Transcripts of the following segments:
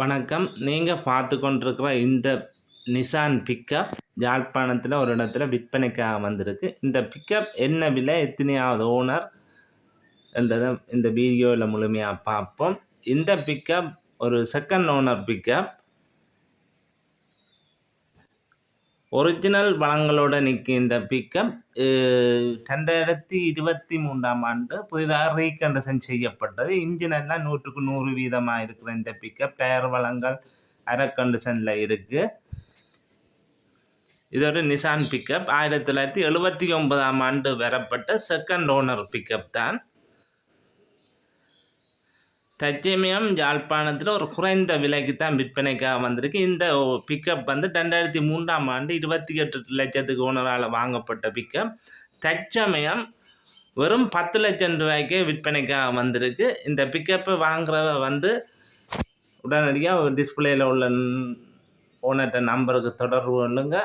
வணக்கம். நீங்கள் பார்த்து கொண்டிருக்கிற இந்த நிசான் பிக்கப் யாழ்ப்பாணத்தில் ஒரு இடத்துல விற்பனைக்காக வந்திருக்கு. இந்த பிக்கப் என்ன விலை? எத்தனையாவது ஓனர் என்றதை இந்த வீடியோவில் முழுமையாக பார்ப்போம். இந்த பிக்கப் ஒரு செகண்ட் ஓனர் பிக்கப் ஒரிஜினல் வளங்களோட நிற்கும் இந்த பிக்கப் ரெண்டாயிரத்தி இருபத்தி மூன்றாம் ஆண்டு புதிதாக ரீகண்டிஷன் செய்யப்பட்டது. இன்ஜின் எல்லாம் நூற்றுக்கு நூறு வீதமாக இருக்கிற இந்த பிக்கப் டயர் வளங்கள் அரை கண்டிஷனில் இருக்குது இது ஒரு நிசான் பிக்கப் ஆயிரத்தி தொள்ளாயிரத்தி எழுபத்தி ஒன்பதாம் ஆண்டு வரப்பட்ட செகண்ட் ஓனர் பிக்கப் தான். தற்சமயம் யாழ்ப்பாணத்தில் ஒரு குறைந்த விலைக்கு தான் விற்பனைக்காக வந்திருக்கு. இந்த பிக்கப் வந்து ரெண்டாயிரத்தி மூன்றாம் ஆண்டு இருபத்தி எட்டு லட்சத்துக்கு ஓனரால் வாங்கப்பட்ட பிக்கப் தற்சமயம் வெறும் பத்து லட்சம் ரூபாய்க்கே விற்பனைக்காக வந்திருக்கு. இந்த பிக்கப்பை வாங்குறவ வந்து உடனடியாக டிஸ்பிளேயில் உள்ள ஓனர்கிட்ட நம்பருக்கு தொடர்பு கொள்ளுங்க.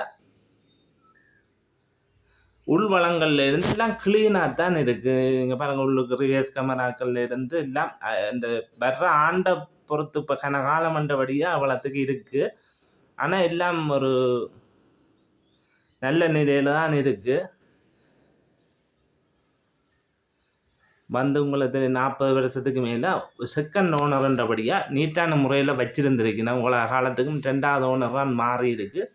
உள்வளங்கள்ல இருந்து எல்லாம் க்ளீனாக தான் இருக்குது இங்கே பாருங்கள் உள்ளுக்கு ரிவேஸ் கேமராக்கள்ல இருந்து எல்லாம் இந்த வர்ற ஆண்டை பொறுத்து இப்போ கனகாலம் மண்டபடியாக அவ்வளோத்துக்கு இருக்குது ஆனால் எல்லாம் ஒரு நல்ல நிலையில் தான் இருக்குது வந்து உங்களுக்கு நாற்பது வருஷத்துக்கு மேலே செகண்ட் ஓனர்ன்றபடியாக நீட்டான முறையில் வச்சுருந்துருக்கணும் உலக காலத்துக்கும் ரெண்டாவது ஓனர் தான் மாறி இருக்குது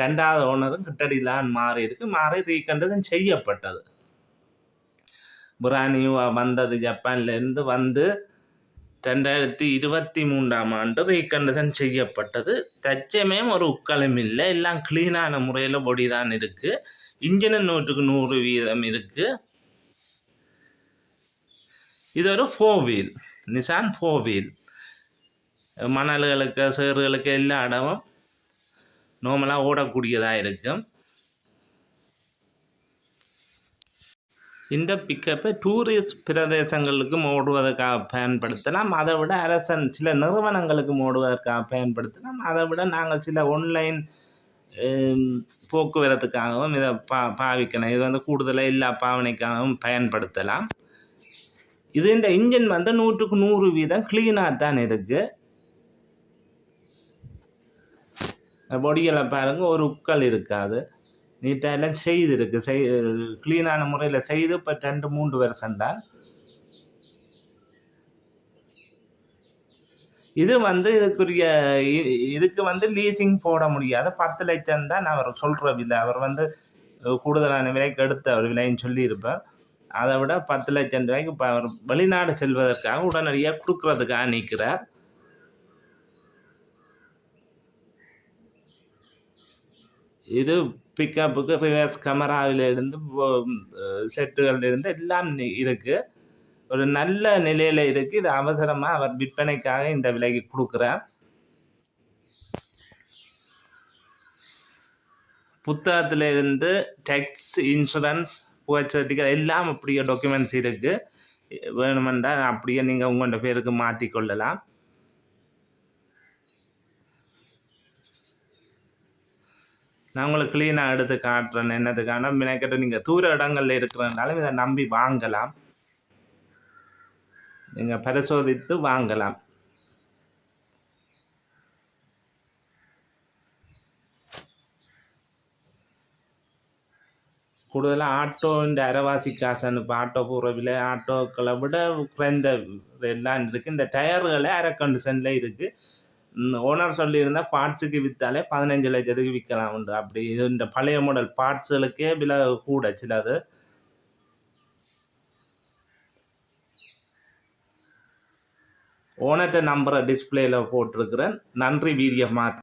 ரெண்டாவது ஓனரும் கிட்டடிலான் மாறி இருக்கு மாறி ரீகண்டசன் செய்யப்பட்டது. புராணி வந்தது ஜப்பான்லேருந்து வந்து ரெண்டாயிரத்தி இருபத்தி மூன்றாம் ஆண்டு ரீகண்டசன் செய்யப்பட்டது. தச்சமயம் ஒரு உக்களும் இல்லை. எல்லாம் க்ளீனான முறையில் பொடி தான் இருக்குது இன்ஜினு நூற்றுக்கு நூறு வீதம் இருக்குது இது ஒரு four wheel Nissan four wheel மணல்களுக்கு சேறுகளுக்கு எல்லா இடமும் நார்மலாக ஓடக்கூடியதாக இருக்கும். இந்த பிக்கப்பை டூரிஸ்ட் பிரதேசங்களுக்கும் ஓடுவதற்காக பயன்படுத்தலாம். அதை விட அரசன் சில நிறுவனங்களுக்கும் ஓடுவதற்காக பயன்படுத்தலாம். அதை விட நாங்கள் சில ஒன்லைன் போக்குவரத்துக்காகவும் இதை பா பாவிக்கலாம். இது வந்து கூடுதலாக எல்லா பாவனைக்காகவும் பயன்படுத்தலாம். இது இந்த இன்ஜின் வந்து நூற்றுக்கு நூறு வீதம் க்ளீனாக தான் இருக்குது பொடிகளை பாருங்கள் ஒரு உக்கல் இருக்காது. நீட்டாக எல்லாம் செய்திருக்கு செய் க்ளீனான முறையில் செய்து இப்போ ரெண்டு மூன்று வருஷம் தான். இது வந்து இதுக்குரிய இதுக்கு வந்து லீசிங் போட முடியாது. பத்து லட்சம் தான் அவர் சொல்கிற விலை. அவர் வந்து கூடுதலான விலைக்கு எடுத்த அவர் விலைன்னு சொல்லியிருப்பார். அதை விட பத்து லட்சம் ரூபாய்க்கு இப்போ அவர் வெளிநாடு செல்வதற்காக உடனடியாக கொடுக்குறதுக்காக நிற்கிறார். இது பிக்கப்புக்கு ரிவர்ஸ் கேமராவிலிருந்து செட்டுகளிலிருந்து எல்லாம் இருக்குது ஒரு நல்ல நிலையில் இருக்குது இது அவசரமாக அவர் விற்பனைக்காக இந்த விலைக்கு கொடுக்குறார் புத்தகத்திலிருந்து டேக்ஸ் இன்சூரன்ஸ் புகை எல்லாம் அப்படியே டாக்குமெண்ட்ஸ் இருக்குது வேணுமென்றால் அப்படியே நீங்கள் உங்களோட பேருக்கு மாற்றிக்கொள்ளலாம் நான் உங்களுக்கு க்ளீனாக எடுத்து காட்டுறேன் என்னதுக்கான மினக்கட்டு நீங்கள் தூர இடங்களில் இருக்கிறனாலும் இதை நம்பி வாங்கலாம். நீங்கள் பரிசோதித்து வாங்கலாம். கூடுதலாக ஆட்டோன்ற அரைவாசி காசு இப்போ ஆட்டோ போகிற விலை ஆட்டோக்களை விட குறைந்த எல்லாம் இருக்குது இந்த டயர்களை அரை கண்டிஷனில் இருக்குது ஓனர் சொல்லியிருந்தால் பார்ட்ஸுக்கு விற்றாலே பதினஞ்சு லட்சத்துக்கு விற்கலாம் உண்டு. அப்படி இது இந்த பழைய மாடல் பார்ட்ஸுகளுக்கே விலை கூட சிலது. ஓனர்கிட்ட நம்பரை டிஸ்பிளேயில் போட்டிருக்கிறேன். நன்றி வீடியோ மாற்றி